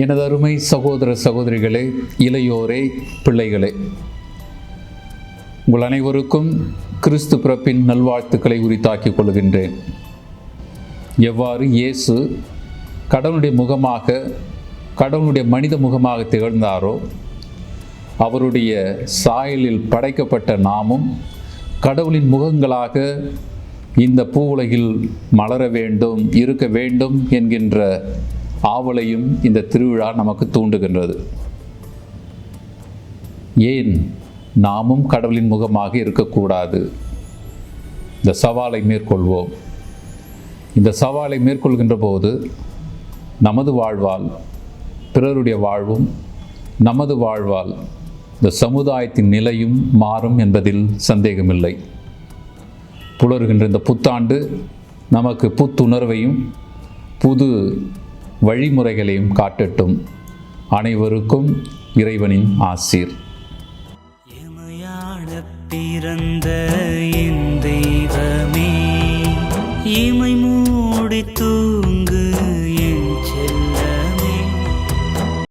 எனது அருமை சகோதர சகோதரிகளே இளையோரே பிள்ளைகளே. உங்கள் அனைவருக்கும் கிறிஸ்து பிறப்பின் நல்வாழ்த்துக்களை உரித்தாக்கிக் கொள்கின்றேன். எவ்வாறு இயேசு கடவுளுடைய முகமாக கடவுளுடைய மனித முகமாக திகழ்ந்தாரோ அவருடைய சாயலில் படைக்கப்பட்ட நாமும் கடவுளின் முகங்களாக இந்த பூவுலகில் மலர வேண்டும் இருக்க வேண்டும் என்கின்ற ஆவலையும் இந்த திருவிழா நமக்கு தூண்டுகின்றது. ஏன் நாமும் கடவுளின் முகமாக இருக்கக்கூடாது? இந்த சவாலை மேற்கொள்வோம். இந்த சவாலை மேற்கொள்கின்ற போது நமது வாழ்வால் பிறருடைய வாழ்வும் நமது வாழ்வால் இந்த சமுதாயத்தின் நிலையும் மாறும் என்பதில் சந்தேகமில்லை. புலர்கின்ற இந்த புத்தாண்டு நமக்கு புத்துணர்வையும் புது வழிமுறைகளையும் காட்டட்டும். அனைவருக்கும் இறைவனின் ஆசீர். பிறந்த என் தெய்வமே இமை மூடித்தூ